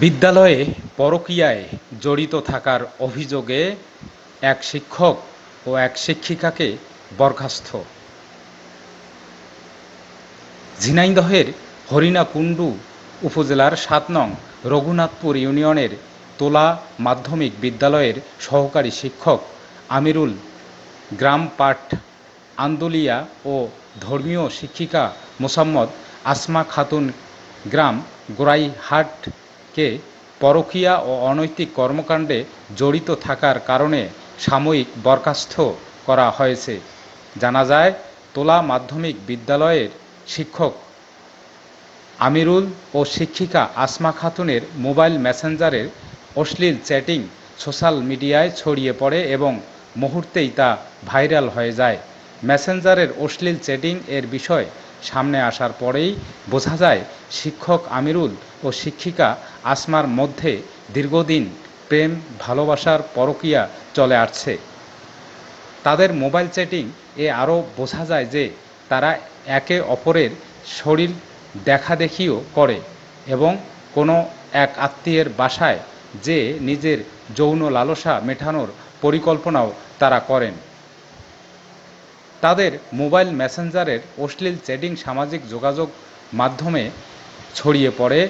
বিদ্যালয়ে পরকীয়ায় জড়িত থাকার অভিযোগে এক শিক্ষক ও এক শিক্ষিকাকে বরখাস্ত। ঝিনাইদহের হরিণাকুণ্ডু উপজেলার সাত নং রঘুনাথপুর ইউনিয়নের তোলা মাধ্যমিক বিদ্যালয়ের সহকারী শিক্ষক আমিরুল গ্রাম পাঠ আন্দুলিয়া ও ধর্মীয় শিক্ষিকা মোসাম্মদ আসমা খাতুন গ্রাম গোড়াইহাটকে পরকীয়া ও অনৈতিক কর্মকাণ্ডে জড়িত থাকার কারণে সাময়িক বরখাস্ত করা হয়েছে। জানা যায়, তোলা মাধ্যমিক বিদ্যালয়ের শিক্ষক আমিরুল ও শিক্ষিকা আসমা খাতুনের মোবাইল মেসেঞ্জারের অশ্লীল চ্যাটিং সোশ্যাল মিডিয়ায় ছড়িয়ে পড়ে এবং মুহূর্তেই তা ভাইরাল হয়ে যায়। মেসেঞ্জারের অশ্লীল চ্যাটিং এর বিষয় সামনে আসার পরেই বোঝা যায় শিক্ষক আমিরুল ও শিক্ষিকা আসমার মধ্যে দীর্ঘদিন প্রেম, ভালোবাসার পরকীয়া চলে আসছে। তাদের মোবাইল চ্যাটিং এ আরও বোঝা যায় যে তারা একে অপরের শরীর দেখাদেখিও করে এবং কোনো এক আত্মীয়ের বাসায় যে নিজের যৌন লালসা মেটানোর পরিকল্পনাও তারা করেন। তাদের মোবাইল মেসেঞ্জারের অশ্লীল চ্যাটিং সামাজিক যোগাযোগ মাধ্যমে ছড়িয়ে পড়ে,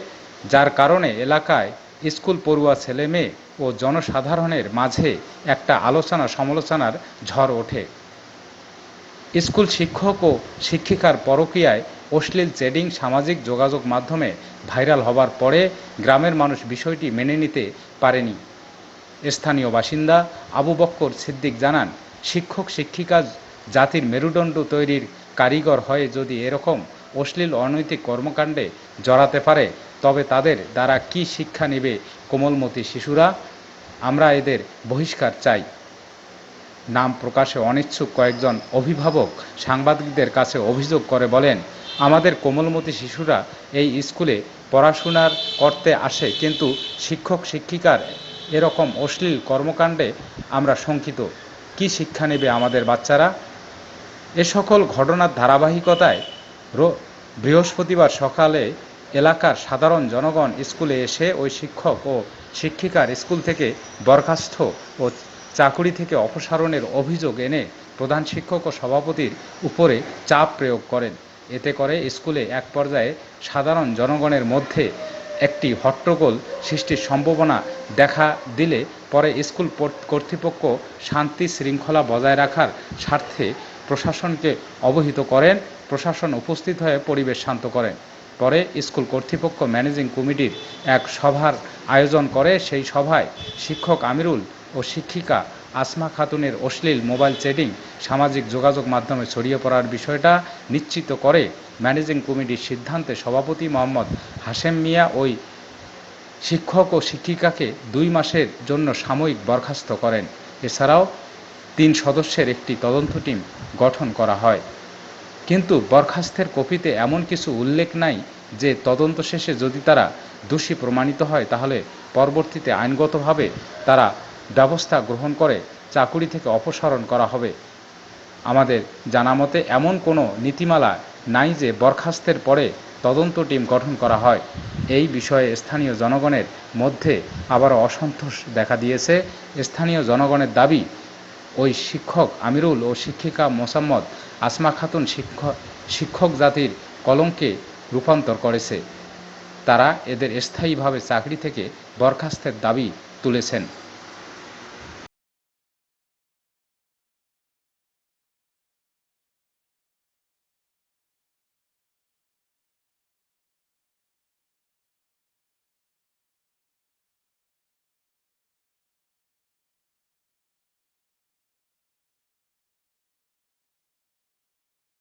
যার কারণে এলাকায় স্কুল পড়ুয়া ছেলে মেয়ে ও জনসাধারণের মাঝে একটা আলোচনা সমালোচনার ঝড় ওঠে। স্কুল শিক্ষক ও শিক্ষিকার পরকীয়ায় অশ্লীল চ্যাটিং সামাজিক যোগাযোগ মাধ্যমে ভাইরাল হবার পরে গ্রামের মানুষ বিষয়টি মেনে নিতে পারেনি। স্থানীয় বাসিন্দা আবু বক্কর সিদ্দিক জানান শিক্ষক শিক্ষিকা জাতির মেরুদণ্ড তৈরির কারিগর হয়ে যদি এরকম অশ্লীল অনৈতিক কর্মকাণ্ডে জড়াতে পারে, তবে তাদের দ্বারা কি শিক্ষা নেবে কোমলমতি শিশুরা? আমরা এদের বহিষ্কার চাই। নাম প্রকাশে অনিচ্ছুক কয়েকজন অভিভাবক সাংবাদিকদের কাছে অভিযোগ করে বলেন, আমাদের কোমলমতি শিশুরা এই স্কুলে পড়াশোনার করতে আসে, কিন্তু শিক্ষক, শিক্ষিকার এরকম অশ্লীল কর্মকাণ্ডে আমরা শঙ্কিত। কি শিক্ষা নেবে আমাদের বাচ্চারা? এ সকল ঘটনার ধারাবাহিকতায় বৃহস্পতিবার সকালে এলাকার সাধারণ জনগণ স্কুলে এসে ওই শিক্ষক ও শিক্ষিকার স্কুল থেকে বরখাস্ত ও চাকুরি থেকে অপসারণের অভিযোগ এনে প্রধান শিক্ষক ও সভাপতির উপরে চাপ প্রয়োগ করেন। এতে করে স্কুলে এক পর্যায়ে সাধারণ জনগণের মধ্যে একটি হট্টগোল সৃষ্টির সম্ভাবনা দেখা দিলে পরে স্কুল কর্তৃপক্ষ শান্তি শৃঙ্খলা বজায় রাখার স্বার্থে প্রশাসনকে অবহিত করেন, প্রশাসন উপস্থিত হয়ে পরিবেশ শান্ত করেন। পরে স্কুল কর্তৃপক্ষ ম্যানেজিং কমিটির এক সভার আয়োজন করে। সেই সভায় শিক্ষক আমিরুল ও শিক্ষিকা আসমা খাতুনের অশ্লীল মোবাইল চ্যাটিং, সামাজিক যোগাযোগ মাধ্যমে ছড়িয়ে পড়ার বিষয়টা নিশ্চিত করে ম্যানেজিং কমিটির সিদ্ধান্তে সভাপতি মোহাম্মদ হাশেম মিয়া ওই শিক্ষক ও শিক্ষিকাকে দুই মাসের জন্য সাময়িক বরখাস্ত করেন। এছাড়াও তিন সদস্যের একটি তদন্ত টিম গঠন করা হয়। কিন্তু বরখাস্তের কপিতে এমন কিছু উল্লেখ নাই যে তদন্ত শেষে যদি তারা দোষী প্রমাণিত হয়, তাহলে পরবর্তীতে আইনগতভাবে তারা ব্যবস্থা গ্রহণ করে চাকুরি থেকে অপসারণ করা হবে। আমাদের জানা মতে, এমন কোনো নীতিমালা নাই যে বরখাস্তের পরে তদন্ত টিম গঠন করা হয়। এই বিষয়ে স্থানীয় জনগণের মধ্যে আবারও অসন্তোষ দেখা দিয়েছে। স্থানীয় জনগণের দাবি ওই শিক্ষক আমিরুল ও শিক্ষিকা মোসাম্মদ আসমা খাতুন শিক্ষক শিক্ষক জাতির কলঙ্কে রূপান্তর করেছে। তারা এদের স্থায়ীভাবে চাকরি থেকে বরখাস্তের দাবি তুলেছেন।